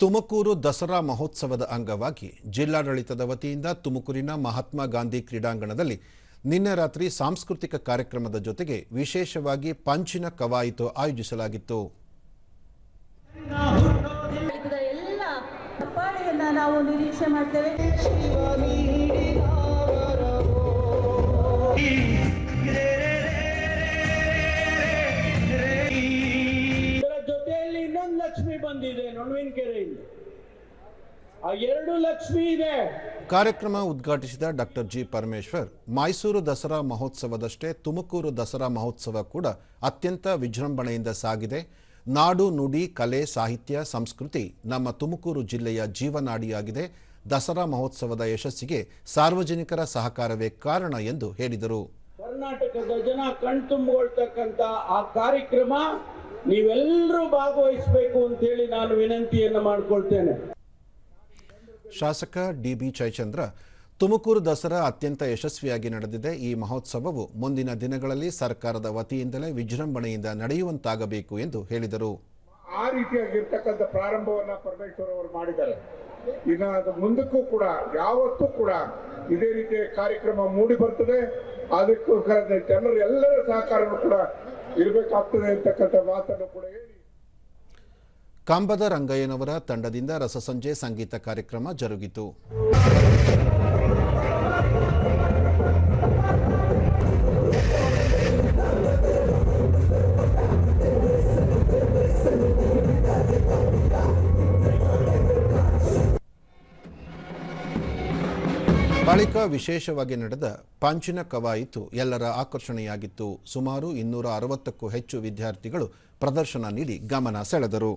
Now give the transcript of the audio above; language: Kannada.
ತುಮಕೂರು ದಸರಾ ಮಹೋತ್ಸವದ ಅಂಗವಾಗಿ ಜಿಲ್ಲಾಡಳಿತದ ವತಿಯಿಂದ ತುಮಕೂರಿನ ಮಹಾತ್ಮ ಗಾಂಧಿ ಕ್ರೀಡಾಂಗಣದಲ್ಲಿ ನಿನ್ನೆ ರಾತ್ರಿ ಸಾಂಸ್ಕೃತಿಕ ಕಾರ್ಯಕ್ರಮದ ಜೊತೆಗೆ ವಿಶೇಷವಾಗಿ ಪಂಚಿನ ಕವಾಯಿತು ಆಯೋಜಿಸಲಾಗಿತ್ತು. ನಾವು ನಿರೀಕ್ಷೆ ಮಾಡ್ತೇವೆ. ಲಕ್ಷ್ಮಿ ಬಂದಿದೆ ನೊಣವಿನಕೆರೆಯಿಂದ. ಆ ಎರಡು ಲಕ್ಷ್ಮಿ ಇದೆ. ಕಾರ್ಯಕ್ರಮ ಉದ್ಘಾಟಿಸಿದ ಡಾಕ್ಟರ್ ಜಿ ಪರಮೇಶ್ವರ್ ಮೈಸೂರು ದಸರಾ ಮಹೋತ್ಸವದಷ್ಟೇ ತುಮಕೂರು ದಸರಾ ಮಹೋತ್ಸವ ಕೂಡ ಅತ್ಯಂತ ವಿಜೃಂಭಣೆಯಿಂದ ಸಾಗಿದೆ. ನಾಡು ನುಡಿ ಕಲೆ ಸಾಹಿತ್ಯ ಸಂಸ್ಕೃತಿ ನಮ್ಮ ತುಮಕೂರು ಜಿಲ್ಲೆಯ ಜೀವನಾಡಿಯಾಗಿದೆ. ದಸರಾ ಮಹೋತ್ಸವದ ಯಶಸ್ಸಿಗೆ ಸಾರ್ವಜನಿಕರ ಸಹಕಾರವೇ ಕಾರಣ ಎಂದು ಹೇಳಿದರು. ಕರ್ನಾಟಕದ ಜನ ಕಣ್ತುಂಬಿಕೊಳ್ತಕ್ಕಂತ ಆ ಕಾರ್ಯಕ್ರಮ ನೀವೆಲ್ಲರೂ ಭಾಗವಹಿಸಬೇಕು ಅಂತ ಹೇಳಿ ನಾನು ವಿನಂತಿಯನ್ನು ಮಾಡಿಕೊಳ್ತೇನೆ. ಶಾಸಕ ಡಿಬಿ ಜಯಚಂದ್ರ ತುಮಕೂರು ದಸರಾ ಅತ್ಯಂತ ಯಶಸ್ವಿಯಾಗಿ ನಡೆದಿದೆ. ಈ ಮಹೋತ್ಸವವು ಮುಂದಿನ ದಿನಗಳಲ್ಲಿ ಸರ್ಕಾರದ ವತಿಯಿಂದಲೇ ವಿಜೃಂಭಣೆಯಿಂದ ನಡೆಯುವಂತಾಗಬೇಕು ಎಂದು ಹೇಳಿದರು. ಆ ರೀತಿಯಾಗಿರ್ತಕ್ಕಂಥ ಪ್ರಾರಂಭವನ್ನ ಪರಮೇಶ್ವರ್ ಅವರು ಮಾಡಿದ್ದಾರೆ. ಇನ್ನು ಅದು ಮುಂದಕ್ಕೂ ಕೂಡ, ಯಾವತ್ತೂ ಕೂಡ ಇದೇ ರೀತಿಯ ಕಾರ್ಯಕ್ರಮ ಮೂಡಿ ಬರ್ತದೆ. ಅದಕ್ಕೋಸ್ಕರ ಜನರ ಎಲ್ಲರ ಸಹಕಾರನೂ ಕೂಡ ಇರಬೇಕಾಗ್ತದೆ ಅಂತಕ್ಕಂಥ ಮಾತನ್ನು ಕೂಡ ಹೇಳಿ. ಕಂಬದ ರಂಗಯ್ಯನವರ ತಂಡದಿಂದ ರಸಸಂಜೆ ಸಂಗೀತ ಕಾರ್ಯಕ್ರಮ ಜರುಗಿತು. ಬಳಿಕ ವಿಶೇಷವಾಗಿ ನಡೆದ ಪಂಚಿನ ಕವಾಯಿತು ಎಲ್ಲರ ಆಕರ್ಷಣೆಯಾಗಿತ್ತು. ಸುಮಾರು ಇನ್ನೂರ ಅರವತ್ತಕ್ಕೂ ಹೆಚ್ಚು ವಿದ್ಯಾರ್ಥಿಗಳು ಪ್ರದರ್ಶನ ನೀಡಿ ಗಮನ ಸೆಳೆದರು.